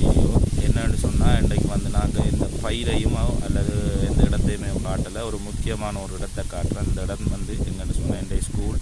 Video என்னன்னு சொன்னால் இன்றைக்கு வந்து நாங்கள் இந்த பயிரையும் அல்லது எந்த இடத்தையுமே காட்டலை. ஒரு முக்கியமான ஒரு இடத்தை காட்டுறேன். இந்த இடம் வந்து என்னென்னு சொன்னால் இன்றைய ஸ்கூல்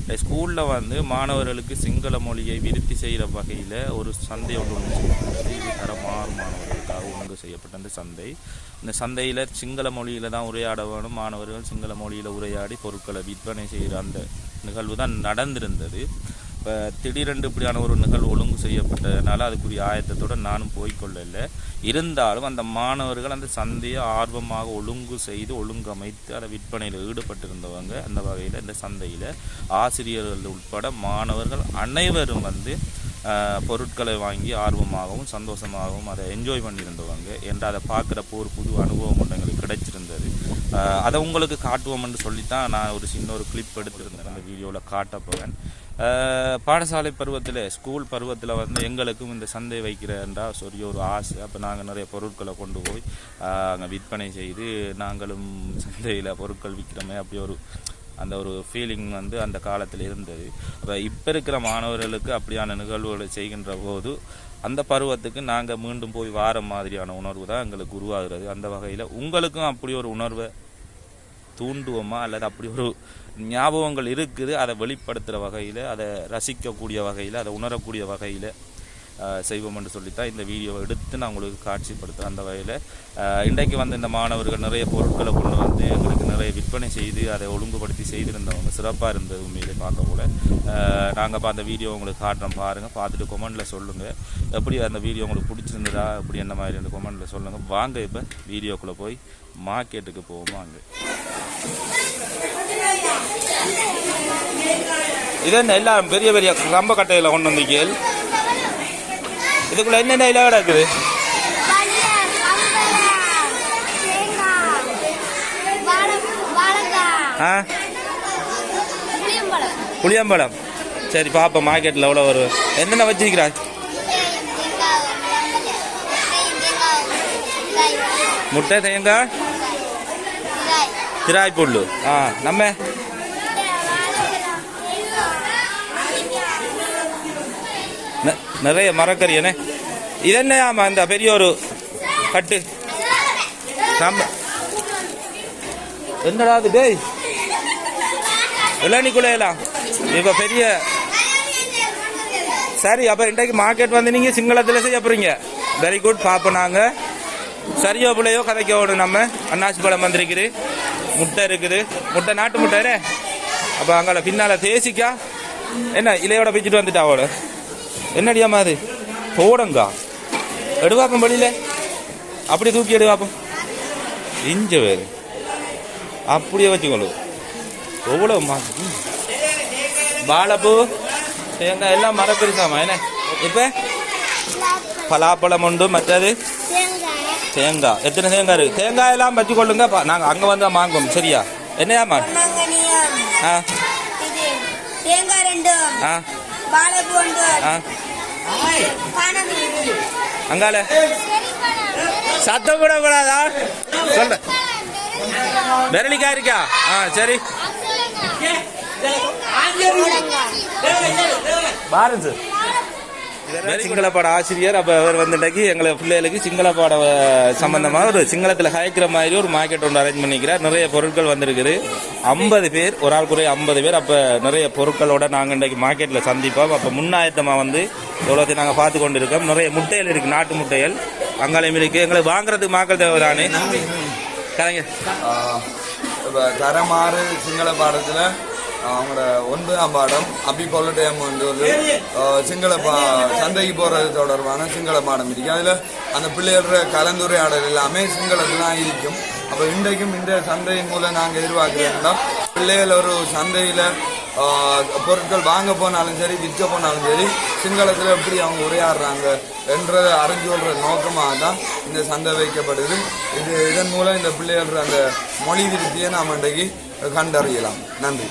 இந்த ஸ்கூலில் வந்து மாணவர்களுக்கு சிங்கள மொழியை விருத்தி செய்கிற வகையில் ஒரு சந்தை ஒன்று ஒன்று இது மாணவர்களுக்காக ஒன்று செய்யப்பட்ட அந்த சந்தை. இந்த சந்தையில் சிங்கள மொழியில் தான் உரையாட வேணும். மாணவர்கள் சிங்கள மொழியில் உரையாடி பொருட்களை விற்பனை செய்கிற அந்த நிகழ்வு தான் நடந்திருந்தது. இப்போ திடீரென்று இப்படியான ஒரு நிகழ்வு ஒழுங்கு செய்யப்பட்டதுனால அதுக்குரிய ஆயத்தத்தோடு நானும் போய்கொள்ளலை. இருந்தாலும் அந்த மாணவர்கள் அந்த சந்தையை ஆர்வமாக ஒழுங்கு செய்து ஒழுங்கமைத்து அதை விற்பனையில் ஈடுபட்டிருந்தவங்க அந்த வகையில் இந்த சந்தையில் ஆசிரியர்கள் உட்பட மாணவர்கள் அனைவரும் வந்து பொருட்களை வாங்கி ஆர்வமாகவும் சந்தோஷமாகவும் அதை என்ஜாய் பண்ணியிருந்தவங்க என்று அதை பார்க்குறப்போ ஒரு புது அனுபவம் ஒன்று எங்களுக்கு கிடைச்சிருந்தது. அதை உங்களுக்கு காட்டுவோம்னு சொல்லித்தான் நான் ஒரு சின்ன ஒரு கிளிப் எடுத்திருந்தேன். அந்த வீடியோவில் காட்ட பாடசாலை பருவத்தில் ஸ்கூல் பருவத்தில் வந்து எங்களுக்கும் இந்த சந்தை வைக்கிறேன்டா சொல்லி ஒரு ஆசை. அப்போ நாங்கள் நிறைய பொருட்களை கொண்டு போய் அங்கே விற்பனை செய்து நாங்களும் சந்தையில் பொருட்கள் விற்கிறோமே அப்படி ஒரு அந்த ஒரு ஃபீலிங் வந்து அந்த காலத்தில் இருந்தது. அப்போ இப்போ இருக்கிற மாணவர்களுக்கு அப்படியான நிகழ்வுகளை செய்கின்ற போது அந்த பருவத்துக்கு நாங்கள் மீண்டும் போய் வார மாதிரியான உணர்வு தான் எங்களுக்கு உருவாகிறது. அந்த வகையில் உங்களுக்கும் அப்படி ஒரு உணர்வை தூண்டுவோமா? அல்லது அப்படி ஒரு ஞாபகங்கள் இருக்குது அதை வெளிப்படுத்துகிற வகையில் அதை ரசிக்கக்கூடிய வகையில் அதை உணரக்கூடிய வகையில்? செய்வோம் என்று சொல்லித்தான் இந்த வீடியோவை எடுத்து நான் உங்களுக்கு காட்சிப்படுத்துகிறேன் அந்த வகையில் இன்றைக்கு வந்து இந்த மாணவர்கள் நிறைய பொருட்களை கொண்டு வந்து எங்களுக்கு நிறைய விற்பனை செய்து அதை ஒழுங்குபடுத்தி செய்திருந்தவங்க சிறப்பாக இருந்தது உண்மையிலே பார்க்க போல. நாங்கள் இப்போ அந்த வீடியோ உங்களுக்கு காட்டுறோம் பாருங்கள் பார்த்துட்டு கொமெண்டில் சொல்லுங்கள் எப்படி அந்த வீடியோ உங்களுக்கு பிடிச்சிருந்ததா அப்படி என்ன மாதிரி அந்த கொமெண்டில் சொல்லுங்கள் வாங்க இப்போ வீடியோக்குள்ளே போய் மார்க்கெட்டுக்கு போவோம் வாங்க. இது என்ன எல்லாம் பெரிய பெரிய கம்ப கட்டையில் கொண்டு வந்திருக்கீள் இதுக்குள்ள என்னென்ன இலை கிடக்குது ஆ? புளியம்பழம். சரி பாப்போம். மார்க்கெட்டில் எவ்வளோ வருவேன் என்னென்ன வச்சிருக்கிறாய்? முட்டை தேங்காய்? திராய் ஆ நம்ம? நிறைய மரக்கறி என்ன இது என்ன அந்த பெரிய ஒரு கட்டு? நம்ம என்னடா அது டேய்? இளநிக்குள்ளையெல்லாம் இப்போ பெரிய சரி அப்போ இன்றைக்கு மார்க்கெட் வந்து நீங்கள் சிங்களத்தில் செய்ய போகிறீங்க வெரி குட் பார்ப்போம் நாங்கள் சரியோ பிள்ளையோ கதைக்கோடு நம்ம. அன்னாசி பழம் வந்திருக்குது. முட்டை இருக்குது. முட்டை நாட்டு முட்டை அப்போ அங்கே பின்னால் தேசிக்கா? என்ன இலையோட பிச்சுட்டு வந்துட்டா அவளை? என்னடியாமா அது? போடங்கா எடுவாப்பம் வெளியில. அப்படி தூக்கி எடுவாப்பம். இஞ்ச வேறு. அப்படியே வச்சுக்கொள்ளு. எவ்வளோ மா ம். வாழைப்பூ. தேங்காய் எல்லாம் மரப்பெருசாமா என்ன? இப்போ? பலாப்பழம் உண்டு மற்றது? தேங்காய். எத்தனை தேங்காய் இருக்கு? தேங்காய் எல்லாம் வச்சுக்கொள்ளுங்க. பா- நாங்க அங்க வந்து வாங்குவோம் சரியா? என்னையாமா ஆ. இது தேங்காய் ரெண்டு ஆ. வாழைப்பூ ஆ. அங்கால சத்தம் கூட கூடாதா சொல்ற. வெரளிக்கா இருக்கா? ஆ சரி. பாருங்க. சார் சிங்கள பாட ஆசிரியர். அப்போ அவர் வந்துட்டாக்கி எங்களை பிள்ளைகளுக்கு சிங்கள பாட அஹ், சம்பந்தமா ஒரு சிங்களத்தில் கயக்கிற மாதிரி ஒரு மார்க்கெட் ஒன்று அரேஞ்ச் பண்ணிக்கிறார். நிறைய பொருட்கள் வந்திருக்குது. ஐம்பது பேர் ஒரு ஆள் குறைய ஐம்பது பேர். அப்போ நிறைய பொருட்களோட நாங்கள் இன்றைக்கு மார்க்கெட்டில் சந்திப்போம். அப்போ முன்னாயத்தமாக வந்து எவ்வளோத்தையும் நாங்கள் பார்த்து கொண்டு இருக்கோம் நிறைய முட்டைகள் இருக்குது நாட்டு முட்டைகள். அங்காலையும் இருக்குது எங்களுக்கு வாங்குறதுக்கு மக்கள் தேவை தானே? கலைஞர். தரமாறு சிங்கள பாடத்தில் அவங்களோட ஒன்பதாம் பாடம் அப்பி கொல்லட்டையம் வந்து ஒரு சிங்கள பா சந்தைக்கு போகிறது தொடர்பான சிங்கள பாடம் இருக்கு. அதில் அந்த பிள்ளைகளோட கலந்துரையாடல் எல்லாமே சிங்களத்தில் தான் இருக்கும். அப்போ இன்றைக்கும் இந்த சந்தையின் மூலம் நாங்கள் எதிர்பார்க்கிறோம்னா பிள்ளைகள் ஒரு சந்தையில் பொருட்கள் வாங்க போனாலும் சரி விற்க போனாலும் சரி சிங்களத்தில் எப்படி அவங்க உரையாடுறாங்க என்றதை அறிஞ்சு கொள்ற நோக்கமாக தான் இந்த சந்தை வைக்கப்படுது. இது இதன் மூலம் இந்த பிள்ளைகளோட அந்த மொழி திருப்தியை நாம் இன்றைக்கு கண்டறியலாம். நன்றி.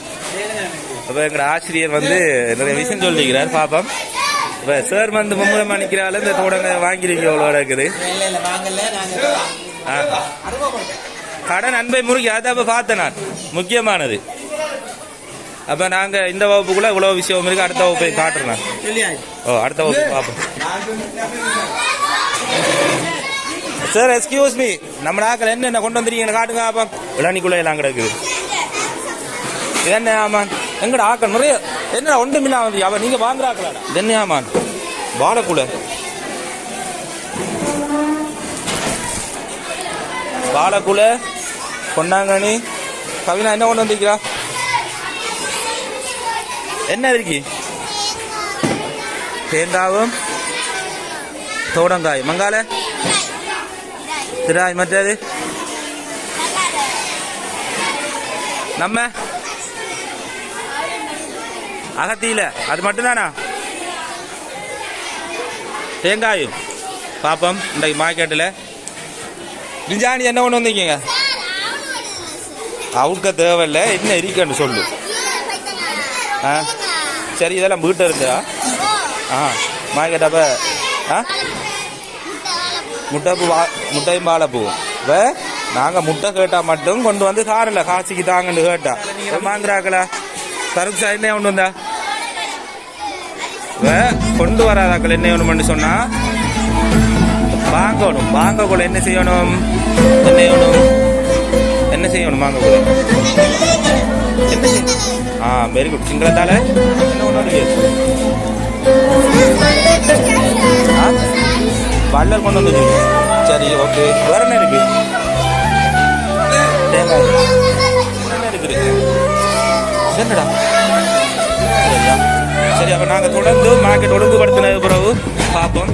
அப்போ எங்களோட ஆசிரியர் வந்து நிறைய விஷயம் சொல்லிக்கிறார் பாப்போம். இப்போ சார் வந்து மும்முரம் மணிக்கிறாள் இந்த தோடங்க வாங்கிருக்கீங்க எவ்வளோ இருக்குது கடன் அன்பை முருகி அதை அப்போ பார்த்தேன் நான். முக்கியமானது. அப்போ நாங்கள் இந்த வகுப்புக்குள்ள இவ்வளோ விஷயம் இருக்கு அடுத்த வகுப்பை காட்டுறேன் ஓ அடுத்த வகுப்பு பார்ப்போம் சார் எக்ஸ்கியூஸ் மீ நம்ம நாக்கள் என்னென்ன கொண்டு வந்துருக்கீங்க காட்டுங்க பார்ப்போம் விளாணிக்குள்ளே எல்லாம் கிடக்குது. என்ன ஆமான் எங்கட ஆக்க நிறைய என்னடா ஒன்றுமில்லா வந்து அவன் நீங்க வாங்குறாக்கலாடா இது என்ன ஆமான் வாழைக்குள்ள வாழைக்குள்ள கொண்டாங்கனி கவினா என்ன கொண்டு வந்திருக்கிறா? என்ன இருக்கு? தேங்காவும் தோடங்காய் மங்கால திராய் மற்றது? நம்ம? அகத்தியில. அது மட்டும்தானா? தேங்காயும். பாப்போம் இன்றைக்கு மார்க்கெட்டில் பிரிஞ்சாணி என்ன கொண்டு வந்தீங்க அவுக்க தேவையில்ல. என்ன இருக்கன்னு சொல்லு. ஆ? சரி இதெல்லாம் வீட்டில் இருக்கா ஆ? மார்க்கெட் அப்போ ஆ? முட்டைப்பூ வா முட்டையும் வாழைப்பூவும் இப்போ நாங்கள் முட்டை கேட்டால் மட்டும் கொண்டு வந்து தாரல காசிக்கு தாங்கன்னு கேட்டா. வாங்குறாங்களா கருப்பு என்ன ஒன்று வந்தா? கொண்டு வராதாக்கள் என்ன ஒன்று சொன்னா வாங்கணும். வாங்கக்குள்ள என்ன செய்யணும்? என்ன செய்யணும் என்ன செய்யணும் வாங்கக்குள்ள? என்ன ஆ வெரி குட் சிங்களத்தால என்ன ஒன்று வள்ளல் கொண்டு வந்து சரி ஓகே. வேற என்ன இருக்கு? தேங்காய். என்னடா? சரி அப்போ நாங்கள் தொடர்ந்து மார்க்கெட் ஒழுங்குபடுத்தின பிறகு பார்ப்போம்.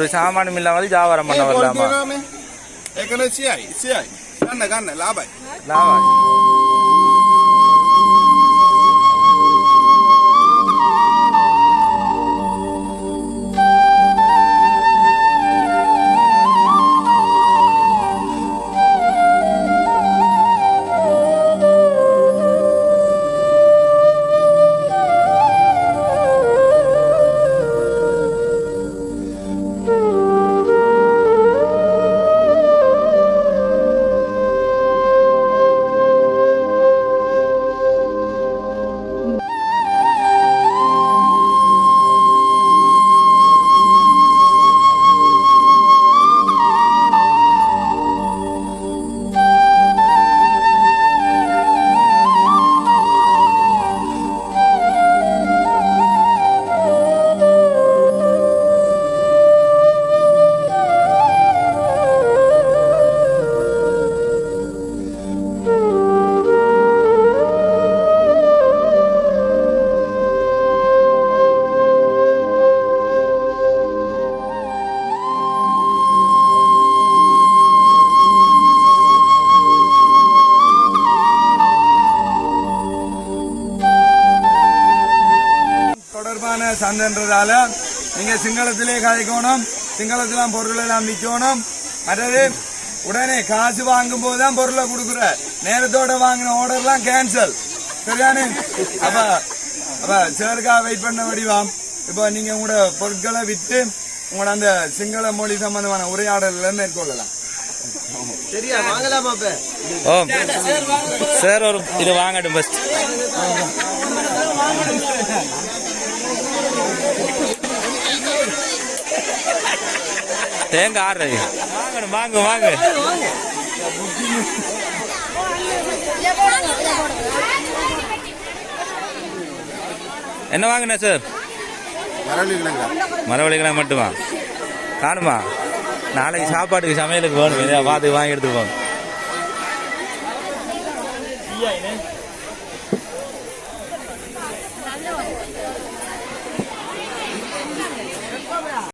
ஒரு சாமானும் இல்லாமல் வியாபாரம் பண்ண வரலாமா? ஏற்கனவே சியாய் சியாய். லாபாய் லாபாய் சந்தைன்றதால நீங்க சிங்களத்திலே கதைக்கணும் சிங்களத்துல பொருள் எல்லாம் விற்கணும். மற்றது உடனே காசு வாங்கும் போது தான் பொருளை கொடுக்குற. நேரத்தோட வாங்கின ஆர்டர்லாம் கேன்சல் சரியானே அப்ப அப்ப சேருக்கா வெயிட் பண்ண வடிவாம். இப்போ நீங்க உங்களோட பொருட்களை விற்று உங்களோட அந்த சிங்கள மொழி சம்பந்தமான உரையாடல்களை மேற்கொள்ளலாம். சார் ஒரு இது வாங்கட்டும் ஃபஸ்ட் தேங்காய் ஆடுறது. வாங்கணும் வாங்க வாங்க. என்ன வாங்கின சார் மரவள்ளிக்கிழமை மட்டுமா? காணுமா? நாளைக்கு சாப்பாட்டுக்கு சமையலுக்கு வேணும் பார்த்து வாங்கி எடுத்துட்டு போங்க